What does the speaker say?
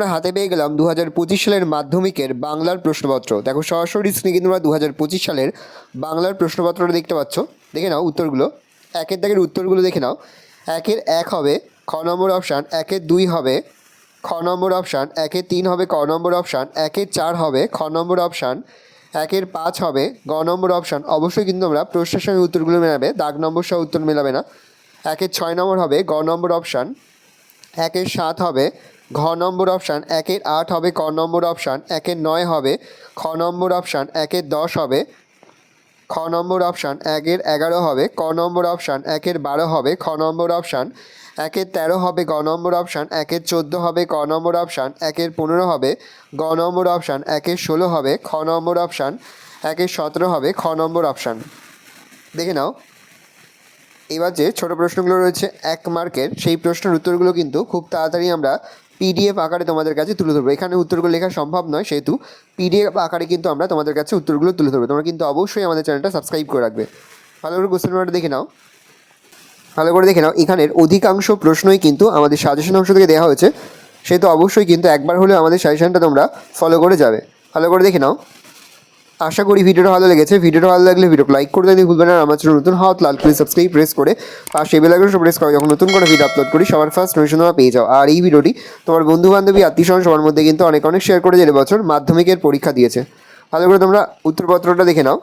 আমরা হাতে পেয়ে গেলাম দু হাজার পঁচিশ সালের মাধ্যমিকের বাংলার প্রশ্নপত্র। দেখো, সরাসরি স্ক্রিনে তোমরা দু হাজার পঁচিশ সালের বাংলার প্রশ্নপত্রটা দেখতে পাচ্ছ। দেখে নাও উত্তরগুলো। একের দাগের উত্তরগুলো দেখে নাও। একের এক হবে খ নম্বর অপশান, একের দুই হবে খ নম্বর অপশান, একের তিন হবে ক নম্বর অপশান, একের চার হবে খ নম্বর অপশান, একের পাঁচ হবে গ নম্বর অপশান। অবশ্যই কিন্তু তোমরা প্রশ্নের সঙ্গে উত্তরগুলো মেলাবে, দাগ নম্বর সহ উত্তর মেলাবে না। একের ছয় নম্বর হবে গ নম্বর অপশান, একের সাত হবে ঘ নম্বর অপশান একের আট হবে ক নম্বর অপশান একের নয় হবে খ নম্বর অপশান একের দশ হবে খ নম্বর অপশান একের এগারো হবে ক নম্বর অপশান একের বারো হবে খ নম্বর অপশান একের তেরো হবে গ নম্বর অপশান একের চোদ্দ হবে ক নম্বর অপশান একের পনেরো হবে গ নম্বর অপশান একের ষোলো হবে খ নম্বর অপশান একের সতেরো হবে খ নম্বর অপশান দেখে নাও এবার যে ছোটো প্রশ্নগুলো রয়েছে, এক মার্কের, সেই প্রশ্নের উত্তরগুলো কিন্তু খুব তাড়াতাড়ি আমরা পিডিএফ আকারে তোমাদের কাছে তুলে ধরবো। এখানে উত্তরগুলো লেখা সম্ভব নয়, সেহেতু পিডিএফ আকারে কিন্তু আমরা তোমাদের কাছে উত্তরগুলো তুলে ধরবো। তোমরা কিন্তু অবশ্যই আমাদের চ্যানেলটা সাবস্ক্রাইব করে রাখবে। ভালো করে কোশ্চেন পেপারটা দেখে নাও। ভালো করে দেখে নাও, এখানের অধিকাংশ প্রশ্নই কিন্তু আমাদের সাজেশন অংশ থেকে দেওয়া হয়েছে। সেহেতু অবশ্যই কিন্তু একবার হলেও আমাদের সাজেশনটা তোমরা ফলো করে যাবে। ভালো করে দেখে নাও। আশা করি ভিডিওটা ভালো লেগেছে। ভিডিওটা ভালো লাগলে ভিডিওটা লাইক করে দিতে ভুলবেন আর আমার চ্যানেল নতুন হাত লাল করে সাবস্ক্রাইব প্রেস করে পাশে বেল আইকনটা প্রেস করে। যখন নতুন করে ভিডিও আপলোড করি, সবার ফার্স্ট নোটিফিকেশন তোমরা পেয়ে যাও। আর এই ভিডিওটি তোমার বন্ধু বান্ধবী আত্মীয় সবার মধ্যে কিন্তু অনেক অনেক শেয়ার করে যে বছর মাধ্যমিকের পরীক্ষা দিয়েছে। ভালো করে তোমরা উত্তরপত্রটা দেখে নাও।